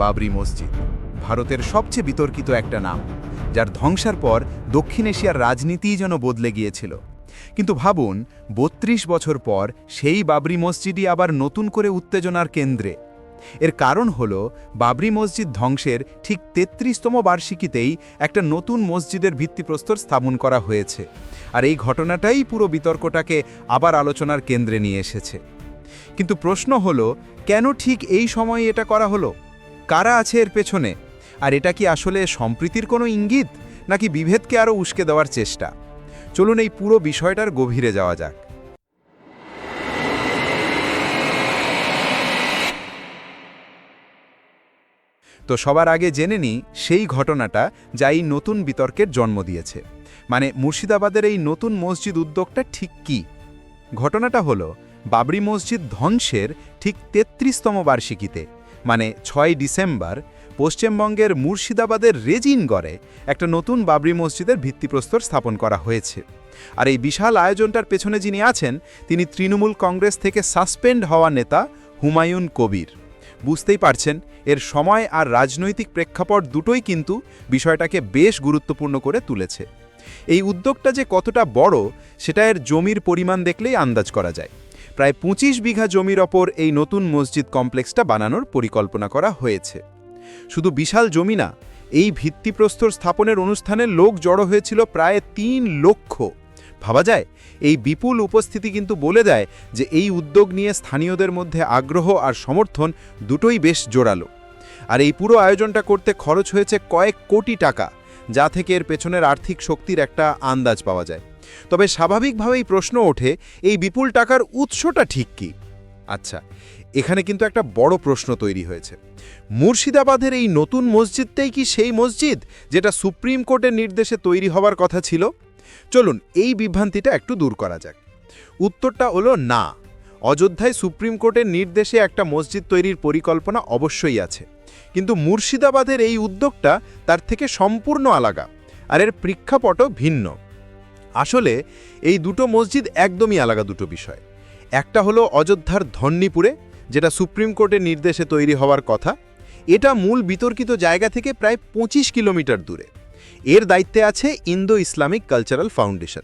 বাবরি মসজিদ, ভারতের সবচেয়ে বিতর্কিত একটা নাম, যার ধ্বংসার পর দক্ষিণ এশিয়ার রাজনীতিই যেন বদলে গিয়েছিল। কিন্তু ভাবুন ৩২ বছর পর সেই বাবরি মসজিদই আবার নতুন করে উত্তেজনার কেন্দ্রে। এর কারণ হল, বাবরি মসজিদ ধ্বংসের ঠিক তেত্রিশতম বার্ষিকীতেই একটা নতুন মসজিদের ভিত্তিপ্রস্তর স্থাপন করা হয়েছে। আর এই ঘটনাটাই পুরো বিতর্কটাকে আবার আলোচনার কেন্দ্রে নিয়ে এসেছে। কিন্তু প্রশ্ন হলো, কেন ঠিক এই সময়ে এটা করা হলো? কারা আছে এর পেছনে? আর এটা কি আসলে সম্প্রীতির কোনো ইঙ্গিত, নাকি বিভেদকে আরও উস্কে দেওয়ার চেষ্টা? চলুন এই পুরো বিষয়টার গভীরে যাওয়া যাক। তো সবার আগে জেনে নিই, সেই ঘটনাটা যা এই নতুন বিতর্কের জন্ম দিয়েছে। মানে মুর্শিদাবাদের এই নতুন মসজিদ উদ্যোগটা ঠিক কি? ঘটনাটা হলো, বাবরি মসজিদ ধ্বংসের ঠিক তেত্রিশতম বার্ষিকীতে মানে ছয় ডিসেম্বর, পশ্চিমবঙ্গের মুর্শিদাবাদের রেজিনগড়ে একটা নতুন বাবরি মসজিদের ভিত্তিপ্রস্তর স্থাপন করা হয়েছে। আর এই বিশাল আয়োজনটার পেছনে যিনি আছেন, তিনি তৃণমূল কংগ্রেস থেকে সাসপেন্ড হওয়া নেতা হুমায়ুন কবির। বুঝতেই পারছেন, এর সময় আর রাজনৈতিক প্রেক্ষাপট দুটোই কিন্তু বিষয়টাকে বেশ গুরুত্বপূর্ণ করে তুলেছে। এই উদ্যোগটা যে কতটা বড়, সেটা এর জমির পরিমাণ দেখলেই আন্দাজ করা যায়। প্রায় ২৫ বিঘা জমির ওপর এই নতুন মসজিদ কমপ্লেক্সটা বানানোর পরিকল্পনা করা হয়েছে। শুধু বিশাল জমি না, এই ভিত্তিপ্রস্তর স্থাপনের অনুষ্ঠানে লোক জড়ো হয়েছিল প্রায় তিন লক্ষ। ভাবা যায়, এই বিপুল উপস্থিতি কিন্তু বলে দেয় যে এই উদ্যোগ নিয়ে স্থানীয়দের মধ্যে আগ্রহ আর সমর্থন দুটোই বেশ জোরালো। আর এই পুরো আয়োজনটা করতে খরচ হয়েছে কয়েক কোটি টাকা, যা থেকে এর পেছনের আর্থিক শক্তির একটা আন্দাজ পাওয়া যায়। তবে স্বাভাবিকভাবেই প্রশ্ন ওঠে, এই বিপুল টাকার উৎসটা ঠিক কি? আচ্ছা এখানে কিন্তু একটা বড় প্রশ্ন তৈরি হয়েছে। মুর্শিদাবাদের এই নতুন মসজিদটাই কি সেই মসজিদ যেটা সুপ্রিম কোর্টের নির্দেশে তৈরি হওয়ার কথা ছিল? চলুন, এই বিভ্রান্তিটা একটু দূর করা যাক। উত্তরটা হলো না। অযোধ্যায় সুপ্রিম কোর্টের নির্দেশে একটা মসজিদ তৈরির পরিকল্পনা অবশ্যই আছে। কিন্তু মুর্শিদাবাদের এই উদ্যোগটা তার থেকে সম্পূর্ণ আলাদা, আর এর প্রেক্ষাপটও ভিন্ন। আসলে, এই দুটো মসজিদ একদমই আলাদা দুটো বিষয়। একটা হলো অযোধ্যার ধন্যীপুরে যেটা সুপ্রিম কোর্টের নির্দেশে তৈরি হওয়ার কথা। এটা মূল বিতর্কিত জায়গা থেকে প্রায় ২৫ কিলোমিটার দূরে। এর দায়িত্বে আছে ইন্দো ইসলামিক কালচারাল ফাউন্ডেশন।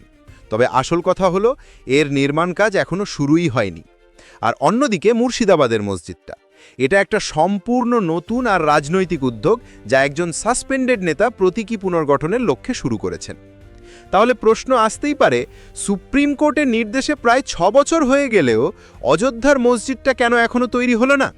তবে আসল কথা হলো, এর নির্মাণ কাজ এখনও শুরুই হয়নি। আর অন্যদিকে মুর্শিদাবাদের মসজিদটা। এটা একটা সম্পূর্ণ নতুন আর রাজনৈতিক উদ্যোগ, যা একজন সাসপেন্ডেড নেতা প্রতীকী পুনর্গঠনের লক্ষ্যে শুরু করেছেন। তাহলে প্রশ্ন আসতেই পারে, সুপ্রিম কোর্টের নির্দেশে প্রায় ছ বছর হয়ে গেলেও অযোধ্যার মসজিদটা কেন এখনও তৈরি হলো না?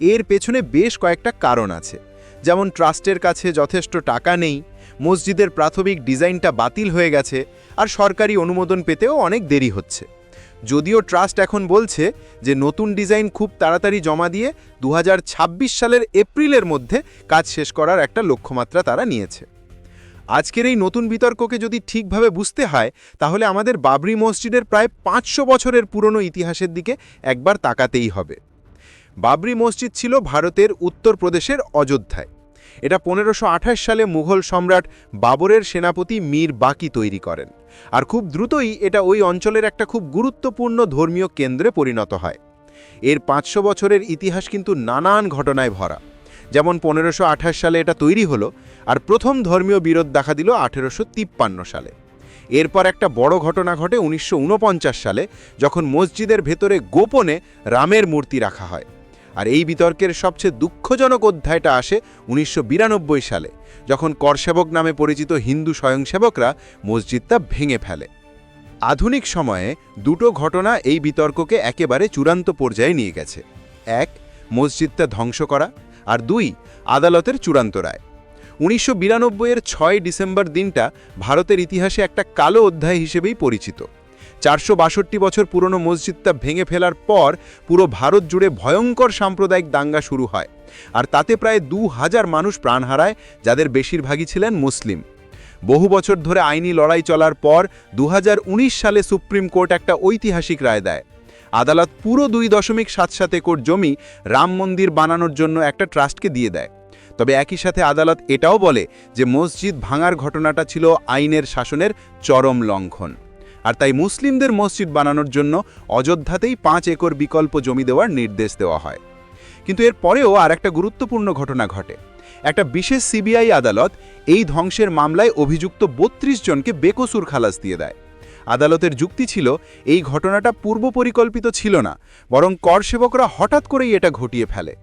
এর পেছনে বেশ কয়েকটা কারণ আছে। যেমন ট্রাস্টের কাছে যথেষ্ট টাকা নেই, মসজিদের প্রাথমিক ডিজাইনটা বাতিল হয়ে গেছে, আর সরকারি অনুমোদন পেতেও অনেক দেরি হচ্ছে। যদিও ট্রাস্ট এখন বলছে যে নতুন ডিজাইন খুব তাড়াতাড়ি জমা দিয়ে দু হাজার ছাব্বিশ সালের এপ্রিলের মধ্যে কাজ শেষ করার একটা লক্ষ্যমাত্রা তারা নিয়েছে। আজকের এই নতুন বিতর্ককে যদি ঠিকভাবে বুঝতে হয়, তাহলে আমাদের বাবরি মসজিদের প্রায় পাঁচশো বছরের পুরনো ইতিহাসের দিকে একবার তাকাতেই হবে। বাবরি মসজিদ ছিল ভারতের উত্তরপ্রদেশের অযোধ্যায়। এটা পনেরোশো সালে মুঘল সম্রাট বাবরের সেনাপতি মীর বাকি তৈরি করেন। আর খুব দ্রুতই এটা ওই অঞ্চলের একটা খুব গুরুত্বপূর্ণ ধর্মীয় কেন্দ্রে পরিণত হয়। এর পাঁচশো বছরের ইতিহাস কিন্তু নানান ঘটনায় ভরা। যেমন পনেরোশো সালে এটা তৈরি হলো, আর প্রথম ধর্মীয় বিরোধ দেখা দিল আঠেরোশো তিপ্পান্ন সালে। এরপর একটা বড় ঘটনা ঘটে উনিশশো ঊনপঞ্চাশ সালে, যখন মসজিদের ভেতরে গোপনে রামের মূর্তি রাখা হয়। আর এই বিতর্কের সবচেয়ে দুঃখজনক অধ্যায়টা আসে উনিশশো বিরানব্বই সালে, যখন করসেবক নামে পরিচিত হিন্দু স্বয়ংসেবকরা মসজিদটা ভেঙে ফেলে। আধুনিক সময়ে দুটো ঘটনা এই বিতর্ককে একেবারে চূড়ান্ত পর্যায়ে নিয়ে গেছে। এক, মসজিদটা ধ্বংস করা। আর দুই, আদালতের চূড়ান্ত রায়। উনিশশো বিরানব্বইয়ের ছয় ডিসেম্বর দিনটা ভারতের ইতিহাসে একটা কালো অধ্যায় হিসেবেই পরিচিত। চারশো বাষট্টি বছর পুরনো মসজিদটা ভেঙে ফেলার পর পুরো ভারত জুড়ে ভয়ঙ্কর সাম্প্রদায়িক দাঙ্গা শুরু হয়, আর তাতে প্রায় দু হাজার মানুষ প্রাণ হারায়, যাদের বেশিরভাগই ছিলেন মুসলিম। বহু বছর ধরে আইনি লড়াই চলার পর দু হাজার উনিশ সালে সুপ্রিম কোর্ট একটা ঐতিহাসিক রায় দেয় আদালত পুরো দুই দশমিক সাত সাত একর জমি রাম মন্দির বানানোর জন্য একটা ট্রাস্টকে দিয়ে দেয়। তবে একই সাথে আদালত এটাও বলে যে মসজিদ ভাঙার ঘটনাটা ছিল আইনের শাসনের চরম লঙ্ঘন। আর তাই মুসলিমদের মসজিদ বানানোর জন্য অযোধ্যাতেই পাঁচ একর বিকল্প জমি দেওয়ার নির্দেশ দেওয়া হয়। কিন্তু এর পরেও আর একটা গুরুত্বপূর্ণ ঘটনা ঘটে। একটা বিশেষ সিবিআই আদালত এই ধ্বংসের মামলায় অভিযুক্ত বত্রিশ জনকে বেকসুর খালাস দিয়ে দেয়। আদালতের যুক্তি ছিল, এই ঘটনাটা পূর্ব পরিকল্পিত ছিল না, বরং কর সেবকরা হঠাৎ করেই এটা ঘটিয়ে ফেলে।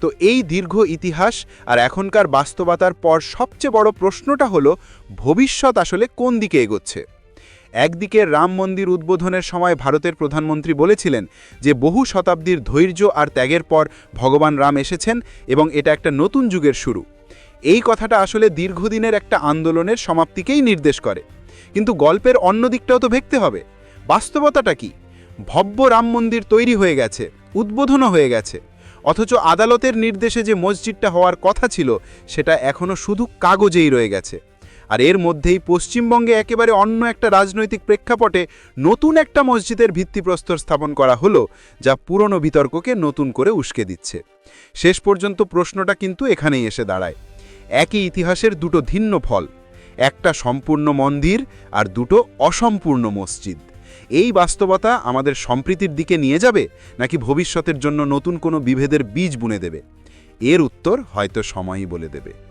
তো এই দীর্ঘ ইতিহাস আর এখনকার বাস্তবতার পর সবচেয়ে বড় প্রশ্নটা হলো, ভবিষ্যৎ আসলে কোন দিকে এগোচ্ছে? একদিকে রাম মন্দির উদ্বোধনের সময় ভারতের প্রধানমন্ত্রী বলেছিলেন যে, বহু শতাব্দীর ধৈর্য আর ত্যাগের পর ভগবান রাম এসেছেন এবং এটা একটা নতুন যুগের শুরু। এই কথাটা আসলে দীর্ঘদিনের একটা আন্দোলনের সমাপ্তিকেই নির্দেশ করে। কিন্তু গল্পের অন্য দিকটাও তো ভেকতে হবে। বাস্তবতাটা কি? ভব্য রাম মন্দির তৈরি হয়ে গেছে, উদ্বোধনও হয়ে গেছে। অথচ আদালতের নির্দেশে যে মসজিদটা হওয়ার কথা ছিল, সেটা এখনও শুধু কাগজেই রয়ে গেছে। আর এর মধ্যেই পশ্চিমবঙ্গে একেবারে অন্য একটা রাজনৈতিক প্রেক্ষাপটে নতুন একটা মসজিদের ভিত্তিপ্রস্তর স্থাপন করা হলো, যা পুরনো বিতর্ককে নতুন করে উস্কে দিচ্ছে। শেষ পর্যন্ত প্রশ্নটা কিন্তু এখানেই এসে দাঁড়ায়। একই ইতিহাসের দুটো ভিন্ন ফল। একটা সম্পূর্ণ মন্দির আর দুটো অসম্পূর্ণ মসজিদ। এই বাস্তবতা আমাদের সম্প্রীতির দিকে নিয়ে যাবে নাকি ভবিষ্যতের জন্য নতুন কোনো বিভেদের বীজ বুনে দেবে? এর উত্তর হয়তো সময়ই বলে দেবে।